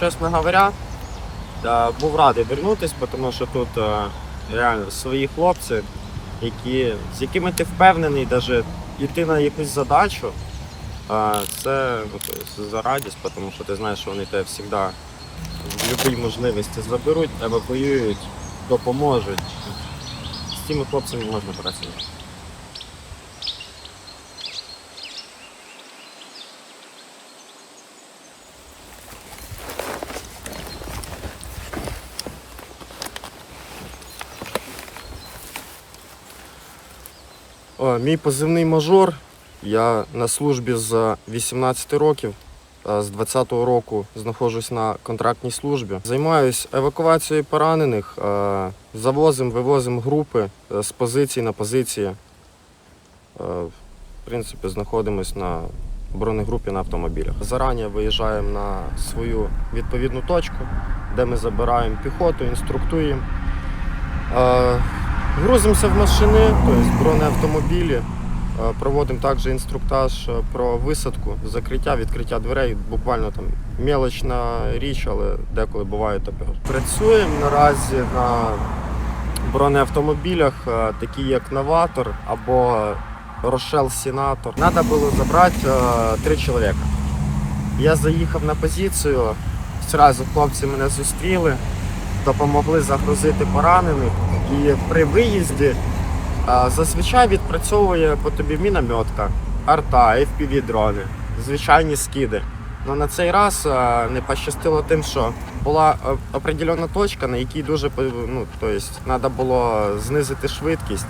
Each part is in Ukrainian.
чесно говоря, е, був радий вернутися, тому що тут е, реально свої хлопці, які, з якими ти впевнений, навіть йти на якусь задачу, е, це за радість, тому що ти знаєш, що вони тебе завжди в будь-якій можливості заберуть, евакуюють, допоможуть. З цими хлопцями можна працювати. Мій позивний мажор. Я на службі з 18 років. З 20-го року знаходжусь на контрактній службі. Займаюсь евакуацією поранених, е, завозимо, вивозимо групи е, з позиції на позиції. Е, В принципі, знаходимось на бронегрупі на автомобілях. Зарані виїжджаємо на свою відповідну точку, де ми забираємо піхоту, інструктуємо. Грузимося в машини, тобто бронеавтомобілі. Е, Проводимо також інструктаж е, про висадку, закриття, відкриття дверей. Буквально там мелочна річ, але деколи буває таке. Працюємо наразі на бронеавтомобілях, е, такі як Новатор або Рошел Сенатор. Треба було забрати три чоловіка. Я заїхав на позицію, зразу хлопці мене зустріли, допомогли загрузити поранених. І при виїзді зазвичай відпрацьовує по тобі мінометка, арта, FPV-дрони, звичайні скиди. Но на цей раз не пощастило тим, що була определена точка, на якій дуже ну, то есть, треба було знизити швидкість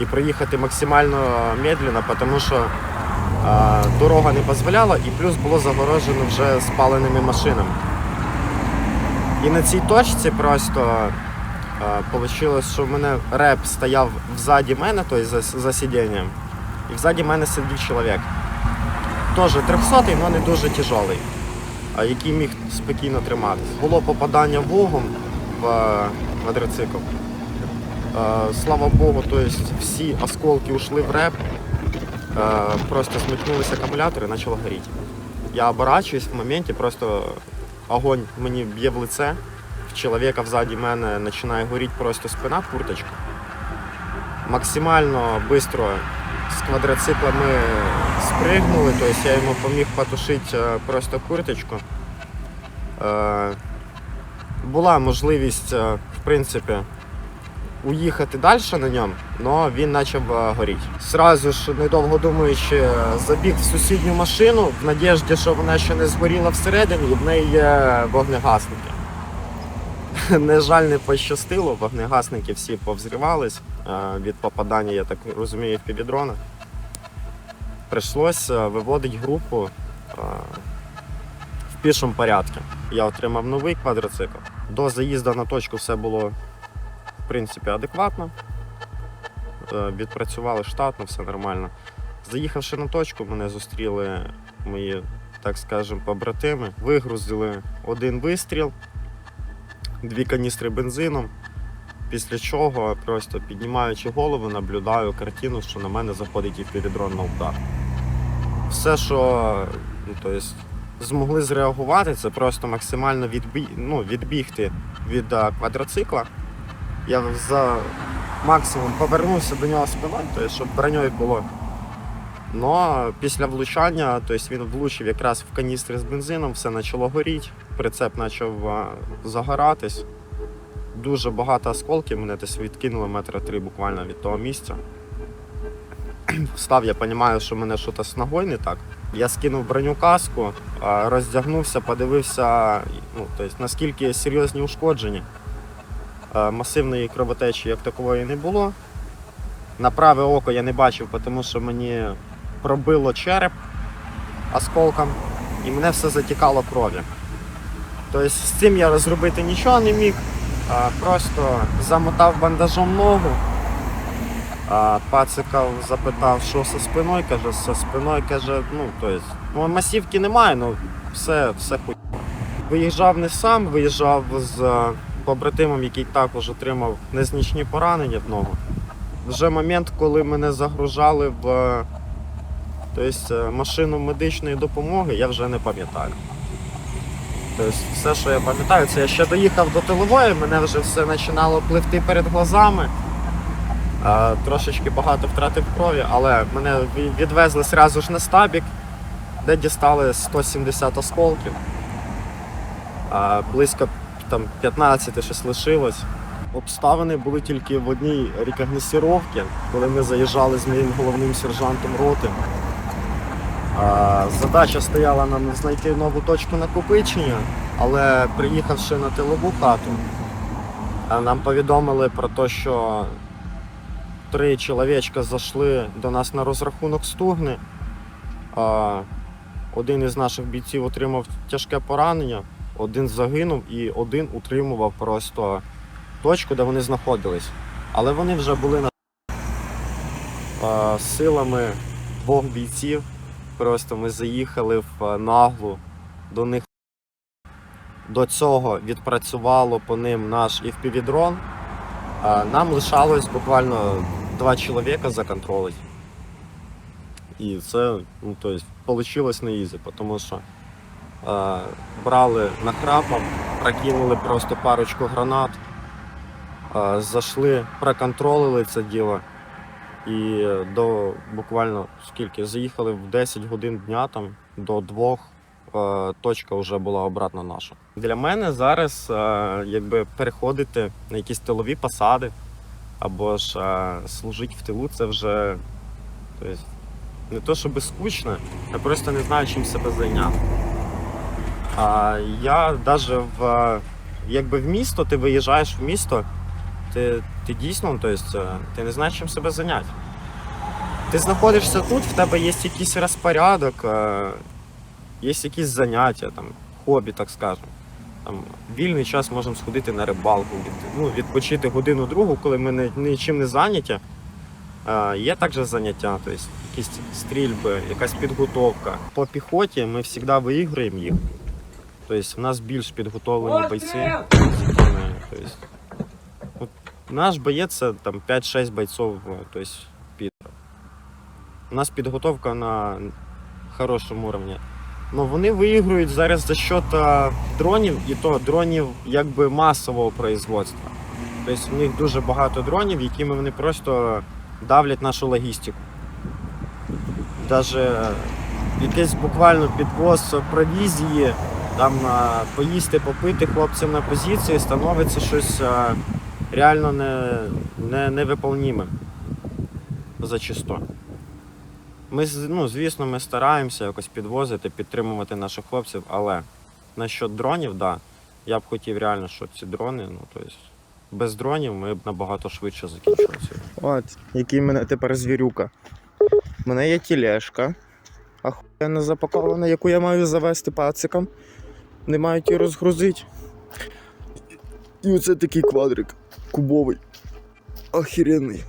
і проїхати максимально медленно, тому що а, дорога не дозволяла і плюс було загорожено вже спаленими машинами. І на цій точці просто Получилось, що в мене реп стояв взаді мене, тобто за, за сидінням, і взаді мене сидів чоловік. Теж 300 але не дуже тяжелий, який міг спокійно триматися. Було попадання вогом в квадроцикл. Слава Богу, тобто всі осколки ушли в реп, просто смикнулися акумулятори і почало горіти. Я оборачуюсь в моменті, просто огонь мені б'є в лице в чоловіка взаді мене починає горіти просто спина, курточка. Максимально швидко з квадроцикла ми спригнули, тобто я йому поміг потушити е, просто курточку. Е, Була можливість, е, в принципі, уїхати далі на ньому, але він почав горіти. Сразу ж, недовго думаючи, забіг в сусідню машину в надіжді, що вона ще не згоріла всередині, і в неї є вогнегасники. На жаль, не пощастило, вогнегасники всі повзривались е, від попадання, я так розумію, в півдрона. Прийшлось е, виводити групу е, в пішому порядку. Я отримав новий квадроцикл. До заїзду на точку все було в принципі адекватно. Відпрацювали штатно, все нормально. Заїхавши на точку, мене зустріли мої, так скажемо, побратими, вигрузили один вистріл дві каністри бензином. Після чого, просто піднімаючи голову, наблюдаю картину, що на мене заходить і півдрон на удар. Все, що ну, то есть, змогли зреагувати, це просто максимально відбі... ну, відбігти від а, квадроцикла. Я за максимум повернувся до нього спиною, то есть, щоб броньою було. Но після влучання, тобто він влучив якраз в каністри з бензином, все почало горіти, прицеп почав загоратись. Дуже багато осколків мене десь відкинуло метра три буквально від того місця. Встав, я розумію, що мене щось з ногою не так. Я скинув броню каску, роздягнувся, подивився, ну, тобто, наскільки серйозні ушкодження. Масивної кровотечі як такової не було. На праве око я не бачив, тому що мені пробило череп осколком і мене все затікало кров'ю. Тобто з цим я зробити нічого не міг, просто замотав бандажом ногу. Пацикав запитав, що зі спиною, каже, зі спиною каже, ну, тобто, ну масівки немає, ну все, все хуй. Виїжджав не сам, виїжджав з е, побратимом, який також отримав незначні поранення в ногу. Вже момент, коли мене загружали в тобто, е, машину медичної допомоги, я вже не пам'ятаю. Тобто все, що я пам'ятаю, це я ще доїхав до тилової, мене вже все починало пливти перед глазами. А, трошечки багато втратив крові, але мене відвезли одразу ж на стабік, де дістали 170 осколків. А, близько там 15 щось лишилось. Обставини були тільки в одній рекогносцировці, коли ми заїжджали з моїм головним сержантом роти. Задача стояла нам знайти нову точку накопичення, але приїхавши на тилову хату, нам повідомили про те, що три чоловічка зайшли до нас на розрахунок стугни. Один із наших бійців отримав тяжке поранення, один загинув і один утримував просто точку, де вони знаходились. Але вони вже були на силами двох бійців. Просто ми заїхали в е, наглу до них. До цього відпрацювало по ним наш FPV-дрон. Нам лишалось буквально два чоловіка законтролить. І це, ну, то есть, на ізі, тому що е, брали нахрапом, прокинули просто парочку гранат, е, зайшли, проконтролили це діло. І до буквально скільки заїхали в 10 годин дня там до двох. е, Точка вже була обратно наша. Для мене зараз е, якби переходити на якісь тилові посади або ж е, служити в тилу, це вже тобто, не то, щоб скучно, я просто не знаю, чим себе зайняти. А я навіть в якби в місто, ти виїжджаєш в місто, ти, ти дійсно, то есть, е, ти не знаєш, чим себе зайняти. Ти знаходишся тут, в тебе є якийсь розпорядок, е, є якісь заняття, там, хобі, так скажемо. Там, вільний час можемо сходити на рибалку, від, ну, відпочити годину-другу, коли ми нічим не зайняті. Е, Є також заняття, тобто якісь стрільби, якась підготовка. По піхоті ми завжди виіграємо їх. Тобто в нас більш підготовлені бойці. тобто, наш боєць це там 5-6 бойців, тобто, під. У нас підготовка на хорошому рівні. Ну вони виіграють зараз за счет дронів, і то дронів якби масового производства. Тобто в них дуже багато дронів, якими вони просто давлять нашу логістику. Даже якийсь буквально підвоз провізії, там поїсти, попити хлопцям на позиції становиться щось реально не, не, невиполніме зачасту. Ми, ну, звісно, ми стараємося якось підвозити, підтримувати наших хлопців, але насчет дронів, да, я б хотів реально, щоб ці дрони, ну, тобто, без дронів ми б набагато швидше закінчили це. От, який мене тепер звірюка. У мене є тілешка, ахуєнно запакована, яку я маю завести пацикам. Не мають її розгрузити. І оце такий квадрик кубовий. Охеренний.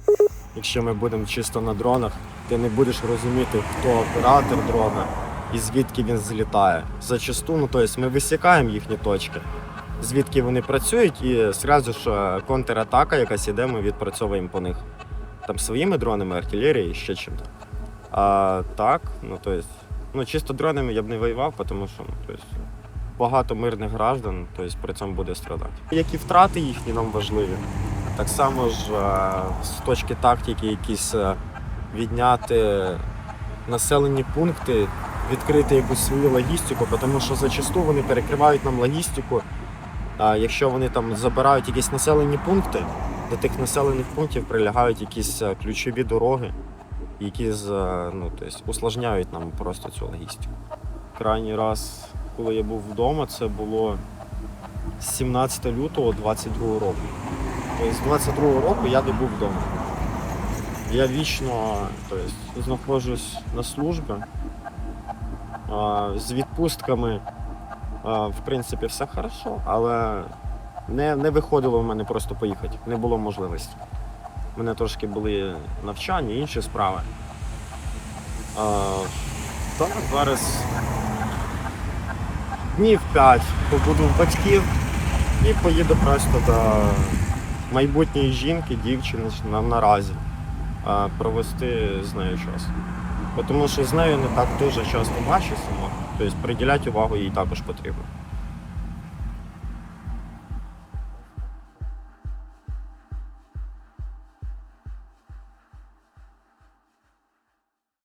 Якщо ми будемо чисто на дронах, ти не будеш розуміти, хто оператор дрона і звідки він злітає. Зачасту, ну тобто ми висікаємо їхні точки, звідки вони працюють, і зразу ж е, контратака якась іде, ми відпрацьовуємо по них. Там своїми дронами, артилерією, і ще чим-то. А так, ну тобто, ну чисто дронами я б не воював, тому що ну, тобто, багато мирних граждан тобто, при цьому буде страдати. Які втрати їхні нам важливі. Так само ж е, з точки тактики якісь е, відняти населені пункти, відкрити якусь свою логістику, тому що зачасту вони перекривають нам логістику. А якщо вони там забирають якісь населені пункти, до тих населених пунктів прилягають якісь е, ключові дороги, які ну, тобто, усложняють нам просто цю логістику. Крайній раз, коли я був вдома, це було 17 лютого 22 року. Тобто з 22 року я не був вдома. Я вічно тобто, знаходжусь на службі. З відпустками, в принципі, все хорошо, але не, не виходило в мене просто поїхати. Не було можливості. У мене трошки були навчання, інші справи. Так, зараз днів 5 побуду в батьків і поїду просто до майбутньої жінки, дівчини ж на, наразі провести з нею час. Тому що з нею не так дуже часто бачиться, тобто приділяти увагу їй також потрібно.